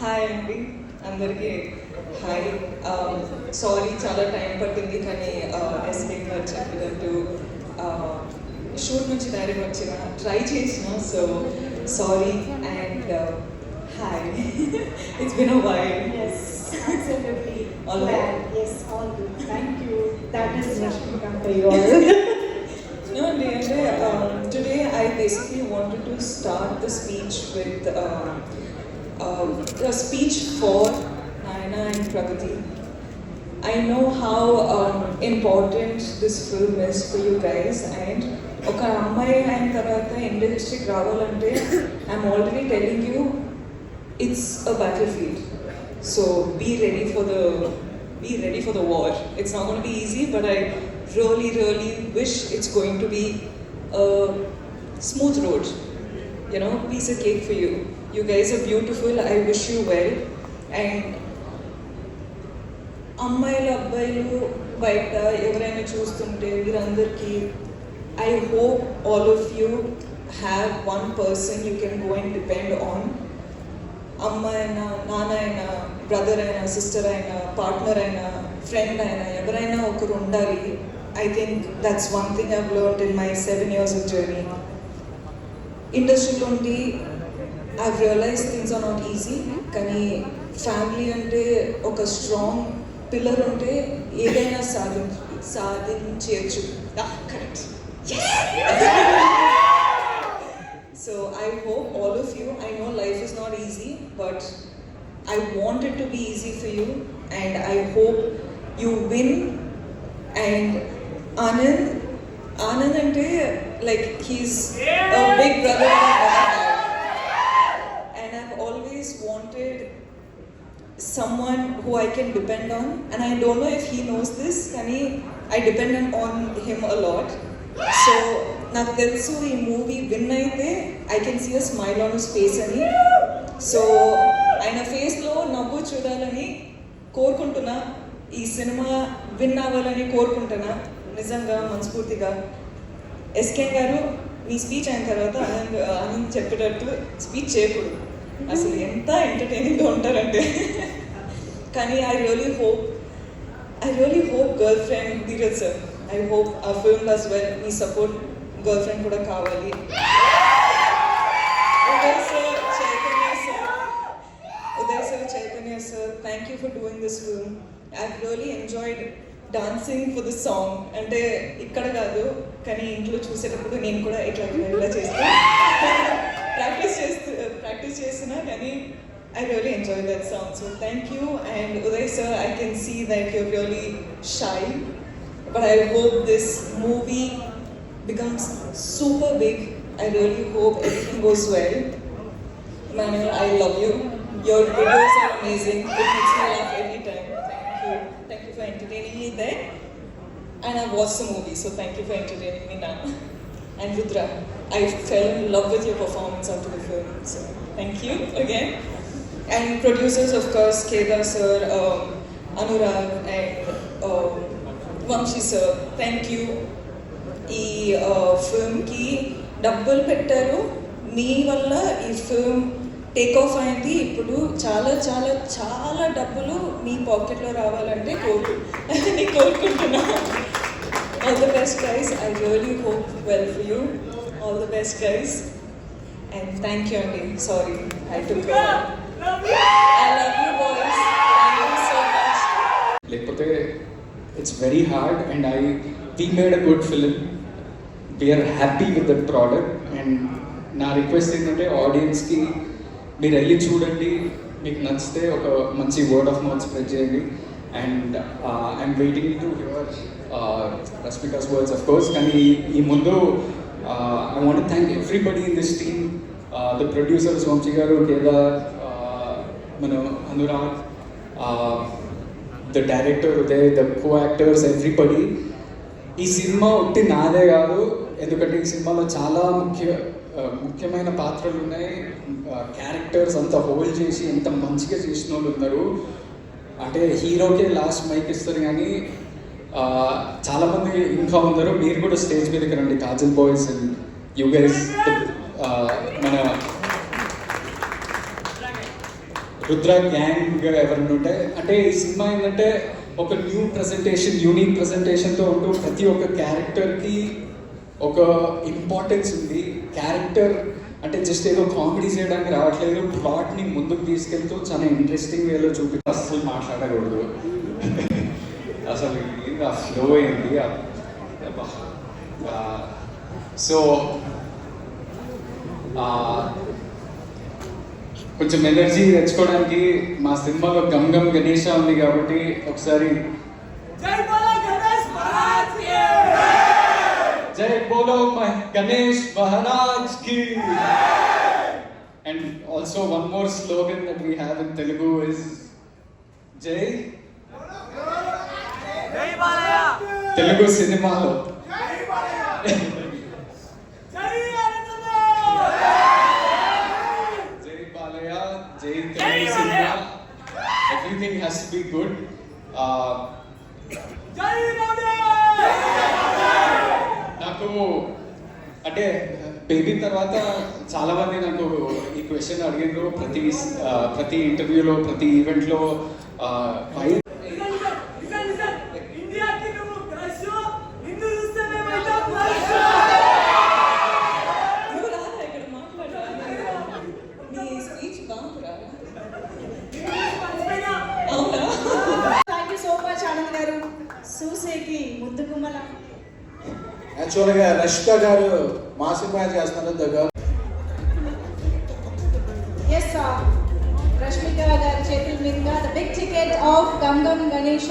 Hi అండి అందరికీ hi sorry చాలా టైం పట్టింది కానీ ఎస్కే గారు చెప్పినట్టు షూట్ నుంచి డైరెక్ట్ వచ్చిన ట్రై చేసిన so sorry and hi it's been a while Yes, absolutely. All Glad. right. Yes, all good. Thank you. That is Rashmika for you all. No, Leander, um, today I basically wanted to start the speech with um, um, a speech for Naina and Pragati. I know how um, important this film is for you guys and ఒక అమ్మాయి అయిన తర్వాత ఇండస్ట్రీకి రావాలంటే I'm already telling you it's a battlefield so be ready for the be ready for the war it's not gonna be easy but I really really wish it's going to be smooth road you know, piece of cake for you. You guys are beautiful. I wish you well. And అమ్మాయిలు అబ్బాయిలు బయట ఎవరైనా చూస్తుంటే వీరందరికీ I hope all of you have one person you can go and depend on అమ్మ అయినా నాన్న అయినా బ్రదర్ అయినా సిస్టర్ అయినా పార్ట్నర్ అయినా ఫ్రెండ్ అయినా ఎవరైనా ఒకరు ఉండాలి I think that's one thing I've learn in my seven years of journey ఇండస్ట్రీలో ఉండి I realise things are not easy కానీ ఫ్యామిలీ అంటే ఒక స్ట్రాంగ్ పిల్లర్ ఉంటే ఏదైనా సాధి సాధించవచ్చు correct so I hope all of you I know life is not easy but I want it to be easy for you and I hope you win and Anand Anand అంటే like he's big brother and I've always wanted someone who I can depend on. And I don't know if he knows this, కానీ I depend on him a lot. So నాకు తెలుసు ఈ movie win అయితే I can see a smile on space అని so ఆయన ఫేస్లో నవ్వు చూడాలని కోరుకుంటున్నా. ఈ సినిమా విన్ అవ్వాలని కోరుకుంటున్నా నిజంగా మనస్ఫూర్తిగా. ఎస్కే గారు మీ స్పీచ్ అయిన తర్వాత ఆనంద్ ఆనంద్ చెప్పేటట్టు స్పీచ్ చేయకూడదు. అసలు ఎంత ఎంటర్టైనింగ్గా ఉంటారంటే. కానీ I really hope I really hope girlfriend Dheeraj sir I hope ఆ ఫిల్మ్ అస్ వెల్ మీ సపోర్ట్ గర్ల్ ఫ్రెండ్ కూడా కావాలి. Uday sir Chaitanya sir Uday sir Chaitanya sir thank you for doing this film I really enjoyed dancing for this song అంటే ఇక్కడ కాదు కానీ ఇంట్లో చూసేటప్పుడు నేను కూడా ఇట్లా ఇలా చేస్తాను ప్రాక్టీస్ చేస్తూ ప్రాక్టీస్ చేస్తున్నా కానీ I really enjoyed that song, so thank you. And Uday sir, I can see that you're really shy, but I hope this movie becomes super big. I really hope everything goes well. Manuel, I love you. Your videos are amazing. It makes me laugh every time. Thank you. Thank you for entertaining me there. And I watched the movie, so thank you for entertaining me now. And Rudra, I fell in love with your performance after the film, so thank you again. And producers, of course, Kedar sir, um, Anurag, and um, Vamshi sir. Thank you. ఈ uh, ఫిల్మ్కి డబ్బులు పెట్టారు. మీ వల్ల ఈ film take off అయింది. ఇప్పుడు చాలా చాలా చాలా డబ్బులు మీ పాకెట్లో రావాలంటే కోరు అని కోరుకుంటున్నా. All the best guys I really hope well for you all the best guys and thank you అండి సారీ ఐ టుక్ లేకపోతే it's very hard and I we made a good film we're happy with that product and నా request ఏంటంటే ఆడియన్స్కి మీరు వెళ్ళి చూడండి. మీకు నచ్చితే ఒక మంచి వర్డ్ ఆఫ్ మౌత్ స్ప్రెడ్ చేయండి. And I'm waiting to your Rashmika's words of course కానీ ఈ- ముందు I want thank everybody in this team the producers Vamshi గారు కేదార్ మన Anurag the director Uday the co actors everybody ఈ సినిమా ఒట్టి నాదే కాదు. ఎందుకంటే ఈ సినిమాలో చాలా ముఖ్య ముఖ్యమైన పాత్రలు ఉన్నాయి. క్యారెక్టర్స్ అంత హోల్డ్ చేసి ఎంత మంచిగా చేసిన వాళ్ళు ఉన్నారు. అంటే హీరోకే లాస్ట్ మైక్ ఇస్తారు కానీ చాలామంది ఇంకా ఉన్నారు. మీరు కూడా స్టేజ్ మీదకి రండి. కాజల్ బాయ్స్ యూ గైస్ మన రుద్ర గ్యాంగ్ ఎవరైనా ఉంటే అంటే ఈ సినిమా ఏంటంటే ఒక న్యూ ప్రజెంటేషన్ యూనిక్ ప్రజెంటేషన్తో ఉంటూ ప్రతి ఒక్క క్యారెక్టర్కి ఒక ఇంపార్టెన్స్ ఉంది. క్యారెక్టర్ అంటే జస్ట్ ఏదో కామెడీ చేయడానికి రావట్లేదు. ప్లాట్ని ముందుకు తీసుకెళ్తూ చాలా ఇంట్రెస్టింగ్ వేలో చూపి అసలు మాట్లాడకూడదు. అసలు ఆ ఫ్లో అయింది సో కొంచెం ఎనర్జీ తెచ్చుకోవడానికి మా సినిమాలో గమ్ గమ్ గణేష ఉంది కాబట్టి ఒకసారి జై బోలో మహ- గణేష్ మహారాజ్కి! And also one more slogan that we have in Telugu is జై తెలుగు సినిమాలో జై బాలయ్య జై Telugu cinema everything has to be good నాకు అంటే బేబీ తర్వాత చాలా మంది నాకు ఈ క్వశ్చన్ అడిగిండ్రు ప్రతి ప్రతి ఇంటర్వ్యూలో ప్రతి ఈవెంట్లో వై నువ్వు ముద్దు యాక్చువల్గా రష్క గారు మా సినిమా చేస్తున్నారు దగ్గర ఎస్ రష్మిక గారి చేతుల మీదుగా the big ticket of Gam Gam Ganesha